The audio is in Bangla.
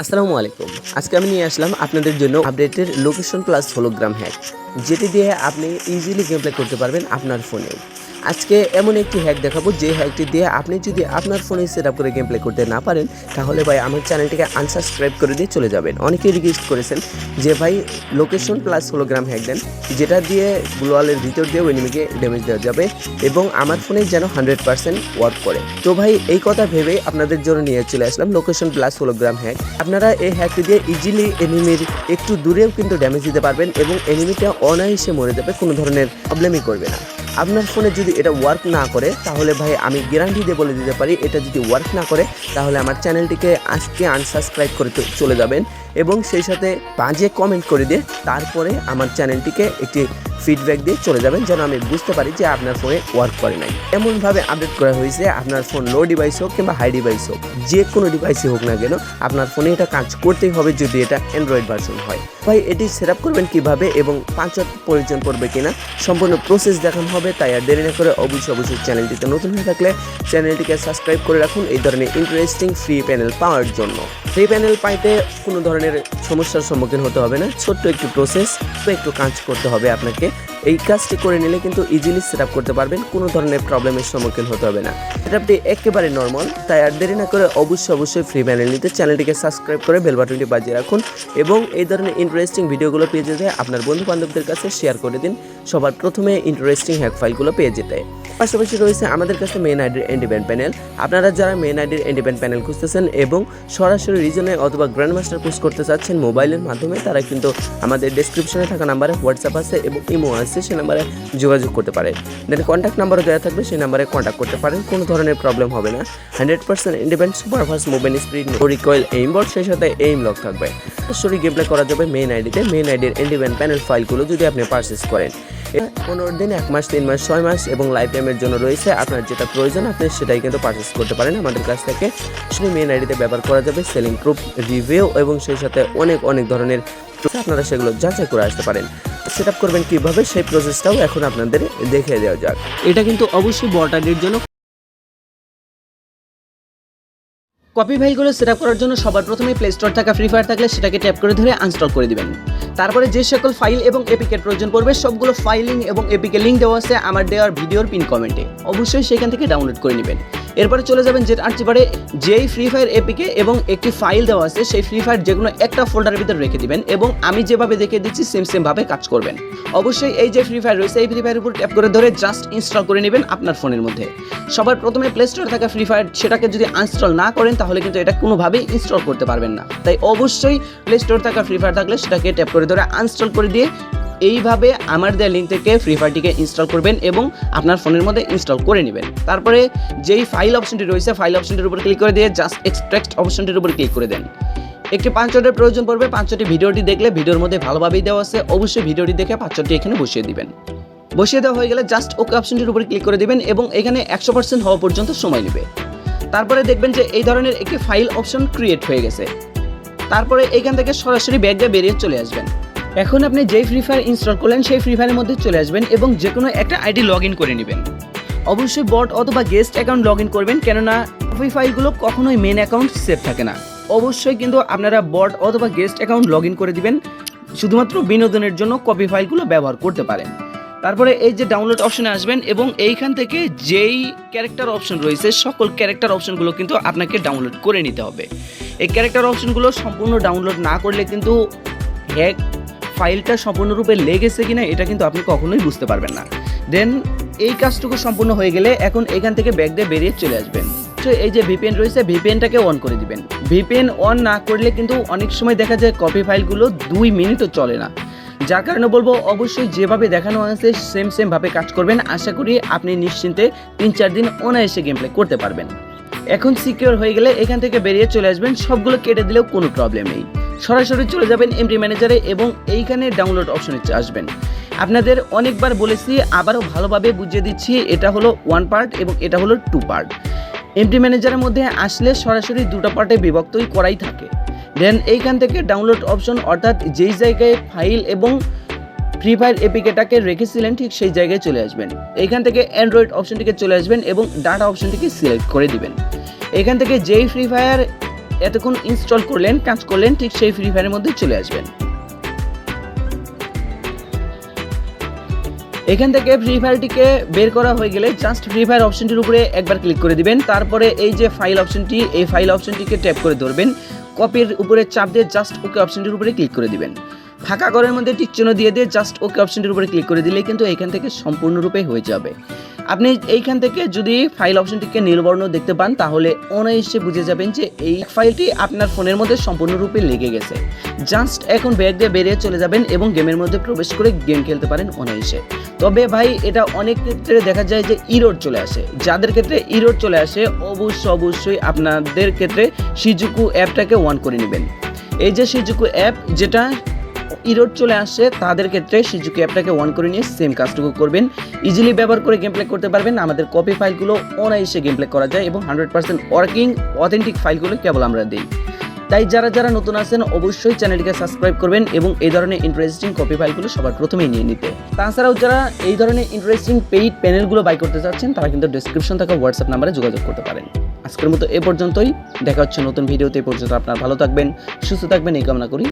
আসসালামু আলাইকুম। আজকে আমি নিয়ে আসলাম আপনাদের জন্য আপডেটের লোকেশন প্লাস হলোগ্রাম হ্যাক যেটি দিয়ে আপনি ইজিলি গেম প্লে করতে পারবেন আপনার ফোনেও আজকে এমন একটি হ্যাক দেখাবো, যে হ্যাকটি দিয়ে আপনি যদি আপনার ফোনে সেট আপ করে গেম প্লে করতে না পারেন, তাহলে ভাই আমার চ্যানেলটিকে আনসাবস্ক্রাইব করে দিয়ে চলে যাবেন। অনেকেই রিকোয়েস্ট করেছেন যে ভাই লোকেশন প্লাস হলোগ্রাম হ্যাক দেন, যেটা দিয়ে গ্লোয়ালের ভিতর দিয়েও এনিমিকে ড্যামেজ দেওয়া যাবে এবং আমার ফোনে যেন হান্ড্রেড পার্সেন্ট ওয়ার্ক করে। তো ভাই এই কথা ভেবেই আপনাদের জন্য নিয়ে চলে আসলাম লোকেশন প্লাস হলোগ্রাম হ্যাক আপনারা এই হ্যাকটি দিয়ে ইজিলি এনিমির একটু দূরেও কিন্তু ড্যামেজ দিতে পারবেন এবং এনিমিটা অনায়াসে মরে যাবে, কোনো ধরনের প্রবলেমই করবে না। আপনার ফোনে যদি এটা ওয়ার্ক না করে, তাহলে ভাই আমি গ্যারান্টি দিয়ে বলে দিতে পারি, এটা যদি ওয়ার্ক না করে, তাহলে আমার চ্যানেলটিকে আজকে আনসাবস্ক্রাইব করে চলে যাবেন এবং সেই সাথে বাজে কমেন্ট করে দিয়ে তারপরে আমার চ্যানেলটিকে একটি ফিডব্যাক দিয়ে চলে যাবেন যেন আমি বুঝতে পারি যে আপনার ফোনে ওয়ার্ক করে নাই। এমনভাবে আপডেট করা হয়েছে, আপনার ফোন লো ডিভাইস হোক কিংবা হাই ডিভাইস হোক, যে কোনো ডিভাইসই হোক না কেন, আপনার ফোনে এটা কাজ করতেই হবে যদি এটা অ্যান্ড্রয়েড ভার্সন হয়। ভাই, এটি সেট করবেন কীভাবে এবং পাঁচ প্রয়োজন পড়বে কিনা, সম্পূর্ণ প্রসেস দেখানো হবে, তাই আর দেরি না করে অবশ্যই অবশ্যই চ্যানেলটিতে নতুন হয়ে থাকলে চ্যানেলটিকে সাবস্ক্রাইব করে রাখুন এই ধরনের ইন্টারেস্টিং ফ্রি প্যানেল পাওয়ার জন্য। ফ্রি প্যানেল পাইতে কোনো ধরনের সমস্যার সম্মুখীন হতে হবে না, ছোট্ট একটু প্রসেস তো একটু কাজ করতে হবে আপনাকে। এই কাজটি করে নিলে কিন্তু ইজিলি সেট আপ করতে পারবেন, কোনো ধরনের প্রবলেমের সম্মুখীন হতে হবে না। সেটআপটি একেবারে নর্মাল তাই আর দেরি না করে অবশ্যই অবশ্যই ফ্রি ম্যানেল নিতে চ্যানেলটিকে সাবস্ক্রাইব করে বেল বাটনটি বাজিয়ে রাখুন এবং এই ধরনের ইন্টারেস্টিং ভিডিওগুলো পেয়ে যেতে আপনার বন্ধু বান্ধবদের কাছে শেয়ার করে দিন, সবার প্রথমে ইন্টারেস্টিং হ্যাক ফাইলগুলো পেয়ে যেতে। পাশাপাশি রয়েছে আমাদের কাছে মেন আইডির ইন্ডিপেন্ড প্যানেল আপনারা যারা মেন আইডির ইন্ডিপেন্ড প্যানেল খুঁজতেছেন এবং সরাসরি রিজনে অথবা গ্র্যান্ড মাস্টার পোস্ট করতে চাচ্ছেন মোবাইলের মাধ্যমে, তারা কিন্তু আমাদের ডেসক্রিপশনে থাকা নাম্বারে হোয়াটসঅ্যাপ আছে এবং ইমো আছে, সেই নাম্বারে যোগাযোগ করতে পারেন দেন কন্ট্যাক্ট নাম্বারও দেওয়া থাকবে, সেই নাম্বারে কন্ট্যাক্ট করতে পারেন, কোনো ধরনের প্রবলেম হবে না। Hundred percent independent superfast mobile speed recoil aim board সেই সাথে এইম লক থাকবে। সরাসরি গেম প্লে করা যাবে মেন আইডিতে মেন আইডির ইন্ডিপেন্ড প্যানেল ফাইলগুলো যদি আপনি পারচেস করেন। পনেরো দিন, এক মাস, তিন মাস, ছয় মাস এবং লাইফ টাইমের জন্য রয়েছে। আপনার যেটা প্রয়োজন, আপনি সেটাই কিন্তু পারচেস করতে পারেন। আমাদের কাছ থেকে শুধু মেন আইডিতে ব্যবহার করা যাবে সেলিং প্রুফ রিভিউ এবং সেই সাথে অনেক অনেক ধরনের আপনারা সেগুলো যাচাই করে আসতে পারেন। সেট করবেন কীভাবে, সেই প্রসেসটাও এখন আপনাদের দেখে দেওয়া যাক। এটা কিন্তু অবশ্যই বটারির জন্য কপি ফাইলগুলো সেট করার জন্য সবার প্রথমে প্লে স্টোর থাকা ফ্রি ফায়ার থাকলে সেটাকে ট্যাপ করে ধরে আনস্টল করে দিবেন। তারপরে যে সকল ফাইল এবং এপিকের প্রয়োজন পড়বে, সবগুলো ফাইলিং এবং এপিকে লিঙ্ক দেওয়া আছে আমার দেওয়ার ভিডিওর পিন কমেন্টে অবশ্যই সেখান থেকে ডাউনলোড করে নেবেন। এরপরে চলে যাবেন যেটা আর্চিপারে যেই ফ্রি ফায়ার এপিকে এবং একটি ফাইল দেওয়া আছে, সেই ফ্রি ফায়ার যে কোনো একটা ফোল্ডারের ভিতরে রেখে দিবেন এবং আমি যেভাবে দেখে দিচ্ছি সেম সেমভাবে কাজ করবেন। অবশ্যই এই যে ফ্রি ফায়ার রয়েছে, এই ফ্রি ফায়ারের উপর ট্যাপ করে ধরে জাস্ট ইনস্টল করে নেবেন আপনার ফোনের মধ্যে। সবার প্রথমে প্লে স্টোরে থাকা ফ্রি ফায়ার সেটাকে যদি আনস্টল না করেন, তাহলে কিন্তু এটা কোনোভাবেই ইনস্টল করতে পারবেন না। তাই অবশ্যই প্লে স্টোর থাকা ফ্রি ফায়ার থাকলে সেটাকে ট্যাপ করে ধরে আনস্টল করে দিয়ে এইভাবে আমার দেওয়া লিঙ্ক থেকে ফ্রি ফায়ারটিকে ইনস্টল করবেন এবং আপনার ফোনের মধ্যে ইনস্টল করে নেবেন। তারপরে যেই ফাইল অপশনটি রয়েছে ফাইল অপশনটির উপর ক্লিক করে দিয়ে জাস্ট এক্সট্রাক্ট অপশনটির উপর ক্লিক করে দেন। একটি পাঁচশোটির প্রয়োজন পড়বে পাঁচশোটি ভিডিওটি দেখলে ভিডিওর মধ্যে ভালোভাবেই দেওয়া আছে, অবশ্যই ভিডিওটি দেখে পাঁচশোটি এখানে বসিয়ে দিবেন। বসিয়ে দেওয়া হয়ে গেলে জাস্ট ওকে অপশনটির উপর ক্লিক করে দিবেন এবং এখানে একশো পার্সেন্ট হওয়া পর্যন্ত সময় নেবে। তারপরে দেখবেন যে এই ধরনের একটি ফাইল অপশন ক্রিয়েট হয়ে গেছে। তারপরে এখান থেকে সরাসরি ব্যাগ দিয়ে বেরিয়ে চলে আসবেন। এখন আপনি যেই ফ্রি ফায়ার ইনস্টল করলেন, সেই ফ্রি ফায়ারের মধ্যে চলে আসবেন এবং যে কোনো একটা আইডি লগ ইন করে নেবেন। অবশ্যই বট অথবা গেস্ট অ্যাকাউন্ট লগ ইন করবেন, কেননা ফ্রি ফাইলগুলো কখনোই মেন অ্যাকাউন্ট সেভ থাকে না। অবশ্যই কিন্তু আপনারা বট অথবা গেস্ট অ্যাকাউন্ট লগ ইন করে দিবেন, শুধুমাত্র বিনোদনের জন্য কপি ফাইলগুলো ব্যবহার করতে পারেন। তারপরে এই যে ডাউনলোড অপশনে আসবেন এবং এইখান থেকে যেই ক্যারেক্টার অপশন রয়েছে, সকল ক্যারেক্টার অপশনগুলো কিন্তু আপনাকে ডাউনলোড করে নিতে হবে। এই ক্যারেক্টার অপশনগুলো সম্পূর্ণ ডাউনলোড না করলে কিন্তু হ্যাক ফাইলটা সম্পূর্ণরূপে লেগেছে কিনা এটা কিন্তু আপনি কখনোই বুঝতে পারবেন না। দেন এই কাজটুকু সম্পূর্ণ হয়ে গেলে এখন এখান থেকে ব্যাগ দিয়ে বেরিয়ে চলে আসবেন। তো এই যে ভিপিএন রয়েছে, ভিপিএনটাকে অন করে দিবেন। ভিপিএন অন না করলে কিন্তু অনেক সময় দেখা যায় কপি ফাইলগুলো দুই মিনিটও চলে না। যার কারণে বলব, অবশ্যই যেভাবে দেখানো হয়েছে সেম সেমভাবে কাজ করবেন। আশা করি আপনি নিশ্চিন্তে তিন, চার দিন অনায়াসে গেম প্লে করতে পারবেন। এখন সিকিউর হয়ে গেলে এখান থেকে বেরিয়ে চলে আসবেন। সবগুলো কেটে দিলেও কোনো প্রবলেম নেই। সরাসরি চলে যাবেন এমডি ম্যানেজারে এবং এইখানে ডাউনলোড অপশনে আসবেন। আপনাদের অনেকবার বলেছি, আবারও ভালোভাবে বুঝিয়ে দিচ্ছি, এটা হলো ওয়ান পার্ট এবং এটা হলো টু পার্ট এমডি ম্যানেজারের মধ্যে আসলে সরাসরি দুটো পার্টে বিভক্তই করাই থাকে। দেন এইখান থেকে ডাউনলোড অপশন অর্থাৎ যেই জায়গায় ফাইল এবং ফ্রি ফায়ার এপিকেটাকে রেখেছিলেন, ঠিক সেই জায়গায় চলে আসবেন। এইখান থেকে অ্যান্ড্রয়েড অপশনটিকে চলে আসবেন এবং ডাটা অপশনটিকে সিলেক্ট করে দিবেন। এখান থেকে যেই ফ্রি ফায়ার এতক্ষণ ইনস্টল করলেন, কাজ করলেন, ঠিক সেই ফ্রি ফায়ারের মধ্যে চলে আসবেন। এখান থেকে ফ্রি ফায়ারটিকে বের করা হয়ে গেলে জাস্ট ফ্রি ফায়ার অপশনটির উপরে একবার ক্লিক করে দিবেন। তারপরে এই যে ফাইল অপশনটি এই ফাইল অপশনটিকে ট্যাপ করে ধরবেন। কপির উপরে চাপ দিয়ে জাস্ট ওকে অপশনটির উপরে ক্লিক করে দিবেন। ফাঁকা ঘরের মধ্যে টিক চিহ্ন দিয়ে দিয়ে জাস্ট ওকে অপশনটির উপরে ক্লিক করে দিলে কিন্তু এখান থেকে সম্পূর্ণরূপে হয়ে যাবে। আপনি এইখান থেকে যদি ফাইল অপশনটিকে নীলবর্ণ দেখতে পান, তাহলে অনায়াসে বুঝে যাবেন যে এই ফাইলটি আপনার ফোনের মধ্যে সম্পূর্ণরূপে লেগে গেছে। জাস্ট এখন ব্যাগ দিয়ে বেরিয়ে চলে যাবেন এবং গেমের মধ্যে প্রবেশ করে গেম খেলতে পারেন অনায়াসে। তবে ভাই, এটা অনেক ক্ষেত্রে দেখা যায় যে ইরোড চলে আসে। যাদের ক্ষেত্রে ইরোড চলে আসে, অবশ্য অবশ্যই আপনাদের ক্ষেত্রে সিজুকু অ্যাপটাকে অন করে নেবেন। এই যে সিজুকু অ্যাপ যেটা ইরোড চলে আসে, তাদের ক্ষেত্রে সিজুকু অ্যাপটাকে অন করে নিয়ে সেম কাজটুকু করবেন। ইজিলি ব্যবহার করে গেম প্লে করতে পারবেন। আমাদের কপি ফাইলগুলো অনায়াসে গেম প্লে করা যায় এবং হান্ড্রেড পার্সেন্ট ওয়ার্কিং অথেন্টিক ফাইলগুলো কেবল আমরা দিই। তাই যারা যারা নতুন আছেন, অবশ্যই চ্যানেলটিকে সাবস্ক্রাইব করবেন এবং এই ধরনের ইন্টারেস্টিং কপি ফাইলগুলো সবার প্রথমেই নিয়ে নিতে। তাছাড়াও যারা এই ধরনের ইন্টারেস্টিং পেইড প্যানেলগুলো বাই করতে চাচ্ছেন, তারা কিন্তু ডিসক্রিপশন থাকা হোয়াটসঅ্যাপ নাম্বারে যোগাযোগ করতে পারেন। আজকের মতো এ পর্যন্তই। দেখা হচ্ছে নতুন ভিডিওতে পর্যন্ত আপনার ভালো থাকবেন, সুস্থ থাকবেন, এই কামনা করি।